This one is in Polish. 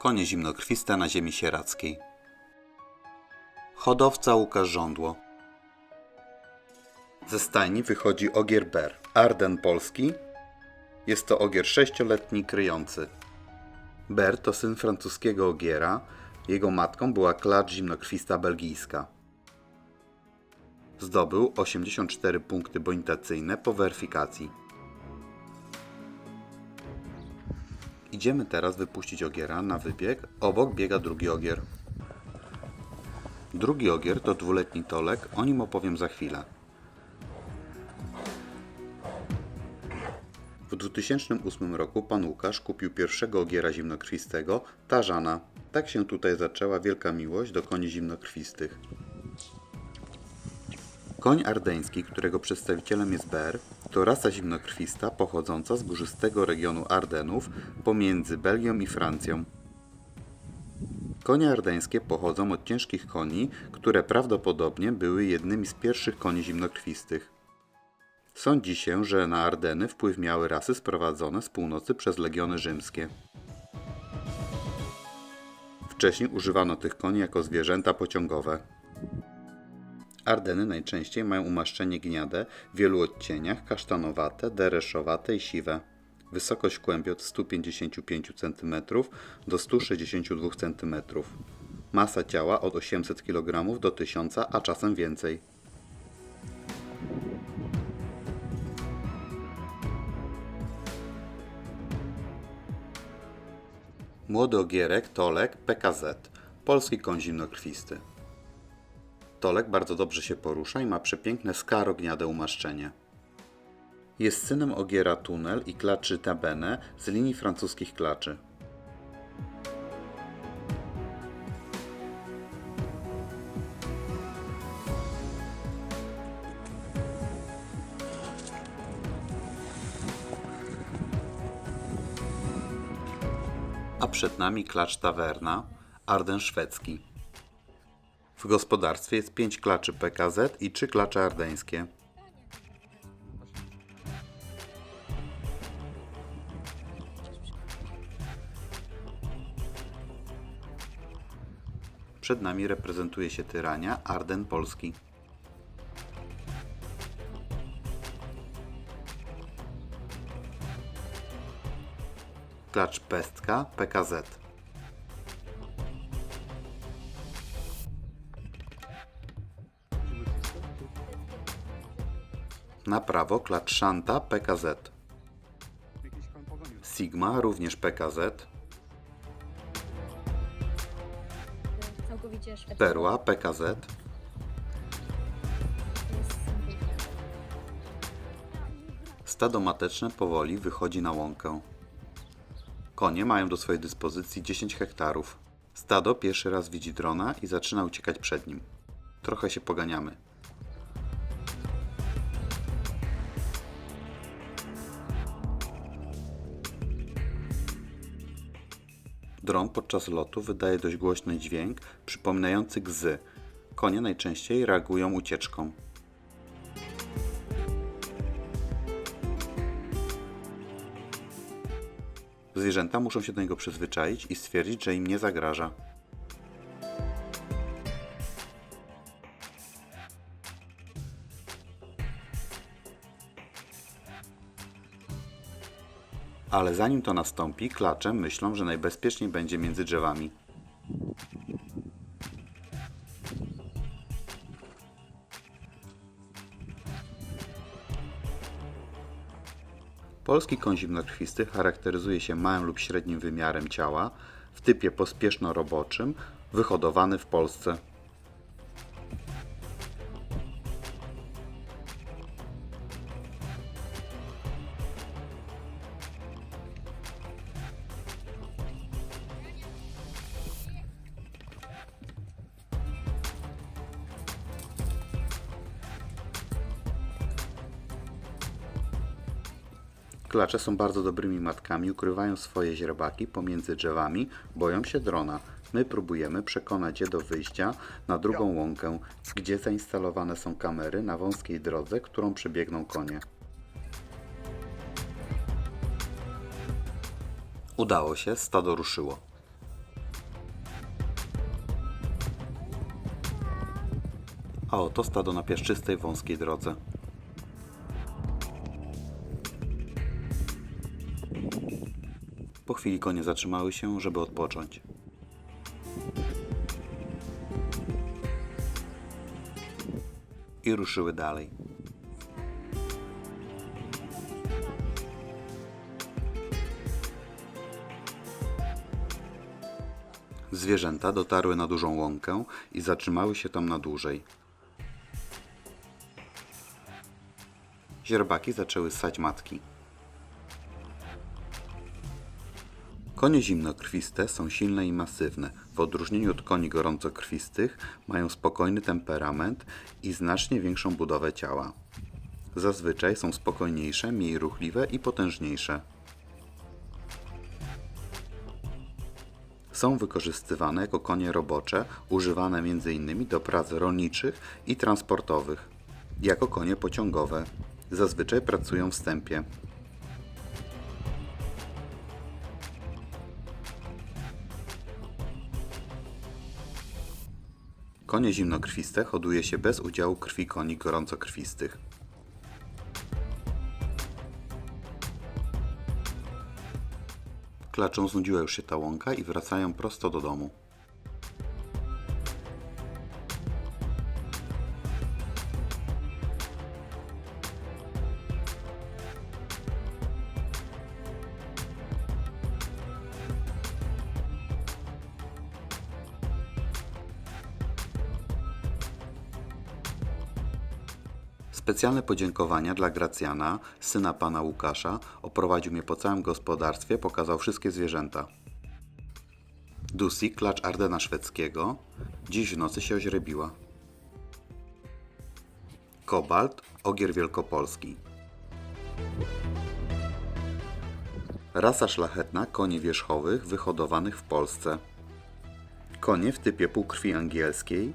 Konie zimnokrwiste na ziemi sierackiej. Hodowca Łukasz Żądło. Ze stajni wychodzi ogier ber. Arden polski. Jest to ogier sześcioletni kryjący. Ber to syn francuskiego ogiera. Jego matką była klacz zimnokrwista belgijska. Zdobył 84 punkty bonitacyjne po weryfikacji. Idziemy teraz wypuścić ogiera na wybieg. Obok biega drugi ogier. Drugi ogier to dwuletni tolek, o nim opowiem za chwilę. W 2008 roku pan Łukasz kupił pierwszego ogiera zimnokrwistego, Tarzana. Tak się tutaj zaczęła wielka miłość do koni zimnokrwistych. Koń ardeński, którego przedstawicielem jest Ber, to rasa zimnokrwista pochodząca z górzystego regionu Ardenów pomiędzy Belgią i Francją. Konie ardeńskie pochodzą od ciężkich koni, które prawdopodobnie były jednymi z pierwszych koni zimnokrwistych. Sądzi się, że na Ardeny wpływ miały rasy sprowadzone z północy przez legiony rzymskie. Wcześniej używano tych koni jako zwierzęta pociągowe. Ardeny najczęściej mają umaszczenie gniade w wielu odcieniach kasztanowate, dereszowate i siwe. Wysokość kłębi od 155 cm do 162 cm. Masa ciała od 800 kg do 1000, a czasem więcej. Młody ogierek, tolek, PKZ. Polski koń zimnokrwisty. Tolek bardzo dobrze się porusza i ma przepiękne skarogniade umaszczenie. Jest synem ogiera Tunel i klaczy Tabene z linii francuskich klaczy. A przed nami klacz Tawerna, Arden szwedzki. W gospodarstwie jest 5 klaczy PKZ i 3 klacze ardeńskie. Przed nami reprezentuje się tyrania Arden Polski. Klacz Pestka PKZ. Na prawo klacz Shanta PKZ. Sigma również PKZ. Całkowicie. Perła PKZ. Stado mateczne powoli wychodzi na łąkę. Konie mają do swojej dyspozycji 10 hektarów. Stado pierwszy raz widzi drona i zaczyna uciekać przed nim. Trochę się poganiamy. Dron podczas lotu wydaje dość głośny dźwięk przypominający gzy. Konie najczęściej reagują ucieczką. Zwierzęta muszą się do niego przyzwyczaić i stwierdzić, że im nie zagraża. Ale zanim to nastąpi, klacze myślą, że najbezpieczniej będzie między drzewami. Polski koń zimnokrwisty charakteryzuje się małym lub średnim wymiarem ciała, w typie pospieszno-roboczym, wyhodowany w Polsce. Klacze są bardzo dobrymi matkami, ukrywają swoje źrebaki pomiędzy drzewami, boją się drona. My próbujemy przekonać je do wyjścia na drugą łąkę, gdzie zainstalowane są kamery na wąskiej drodze, którą przebiegną konie. Udało się, stado ruszyło. A oto stado na piaszczystej wąskiej drodze. Po chwili konie zatrzymały się, żeby odpocząć. I ruszyły dalej. Zwierzęta dotarły na dużą łąkę i zatrzymały się tam na dłużej. Źrebaki zaczęły ssać matki. Konie zimnokrwiste są silne i masywne. W odróżnieniu od koni gorącokrwistych mają spokojny temperament i znacznie większą budowę ciała. Zazwyczaj są spokojniejsze, mniej ruchliwe i potężniejsze. Są wykorzystywane jako konie robocze, używane m.in. do prac rolniczych i transportowych. Jako konie pociągowe. Zazwyczaj pracują w stępie. Konie zimnokrwiste hoduje się bez udziału krwi koni gorącokrwistych. Klaczą znudziła już się ta łąka i wracają prosto do domu. Specjalne podziękowania dla Gracjana, syna pana Łukasza, oprowadził mnie po całym gospodarstwie, pokazał wszystkie zwierzęta. Dusi, klacz Ardena szwedzkiego, dziś w nocy się oźrebiła. Kobalt, ogier wielkopolski. Rasa szlachetna koni wierzchowych wyhodowanych w Polsce. Konie w typie półkrwi angielskiej,